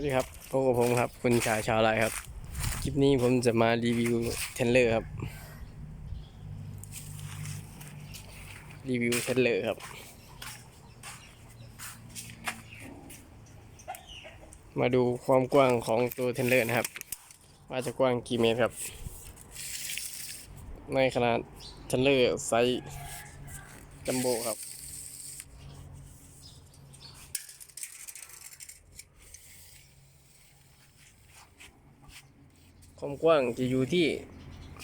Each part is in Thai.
วัสดีครับพบกับผมครับ คุณชายชาวไรครับ คลิปนี้ผมจะมารีวิวเทนเลอร์ครับ รีวิวเทนเลอร์ครับ มาดูความกว้างของตัวเทนเลอร์นะครับ ว่าจะกว้างกี่เมตรครับ ในขนาดเทนเลอร์ไซส์จัมโบ้ครับ ความกว้างจะอยู่ที่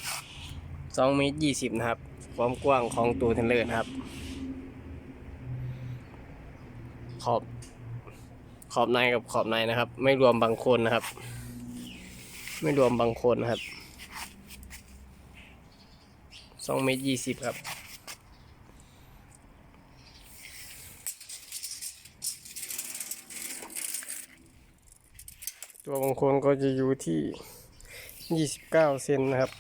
2เมตร20 นะครับ ความกว้างของตัวเทนเลอร์นะครับ ขอบ ขอบในกับขอบในนะครับ ไม่รวมบางคนนะครับ ไม่รวมบางคนนะครับ2เมตร20 ครับตัวบางคนก็จะอยู่ที่ 29เซนนะครับ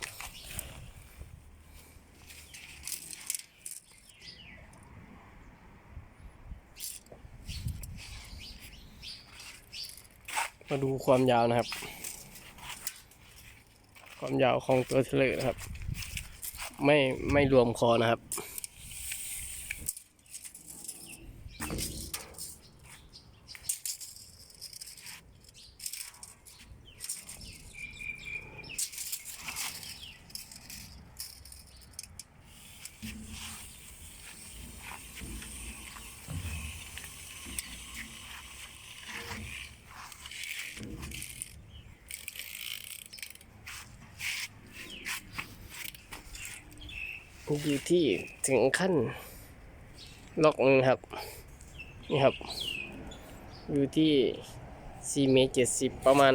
มาดูความยาวนะครับ ความยาวของตัวเทเลยนะครับ ไม่ไม่รวมคอนะครับ อยู่ที่ถึงขั้นล็อกนึงครับ นี่ครับ อยู่ที่ 4 เมตร 70 ประมาณ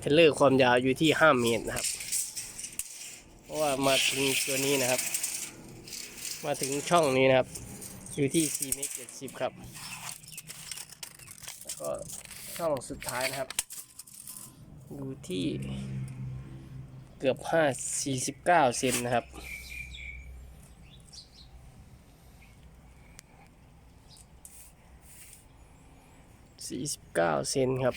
เทเลอร์ความยาวอยู่ที่ 5 เมตรนะครับ เพราะว่ามาถึงตัวนี้นะครับ มาถึงช่องนี้นะครับ อยู่ที่ 4 เมตร 70 ครับ แล้วก็ช่องสุดท้ายนะครับ อยู่ที่เกือบ 5 49 เซนนะครับ สี่สิบเก้าเซนครับ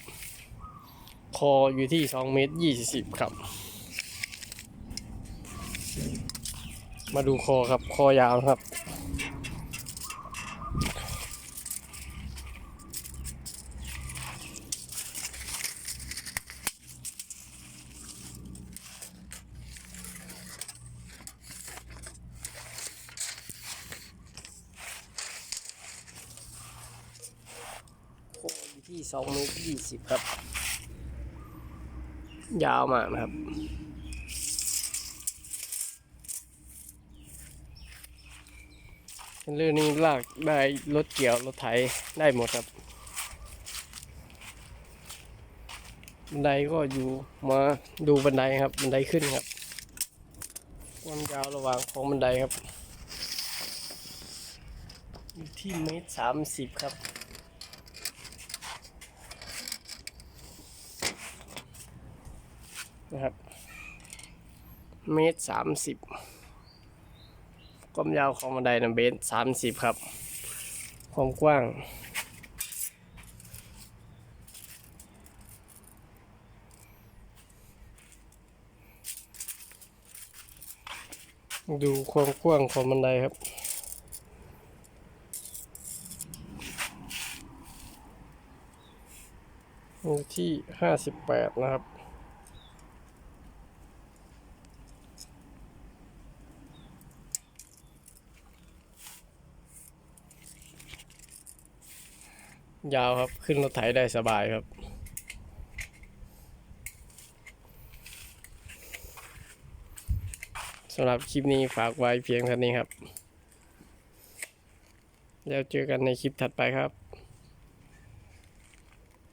คออยู่ที่สองเมตรยี่สิบครับ มาดูคอครับ คอยาวครับ ที่สองเมตรยี่สิบครับ ยาวมากนะครับเรื่องนี้ลากได้รถเกี่ยวรถไถได้หมดครับบันไดก็อยู่มาดูบันไดครับบันไดขึ้นครับความยาวระหว่างของบันไดครับ อยู่ที่เมตรสามสิบครับ นะครับ เมตรสามสิบความยาวของบันไดนะเมตรสามสิบครับ ความกว้างดูความกว้างของบันไดครับ ที่ห้าสิบแปดนะครับ ยาวครับ ขึ้นรถไถได้สบายครับ สำหรับคลิปนี้ฝากไว้เพียงเท่านี้ครับ แล้วเจอกันในคลิปถัดไปครับ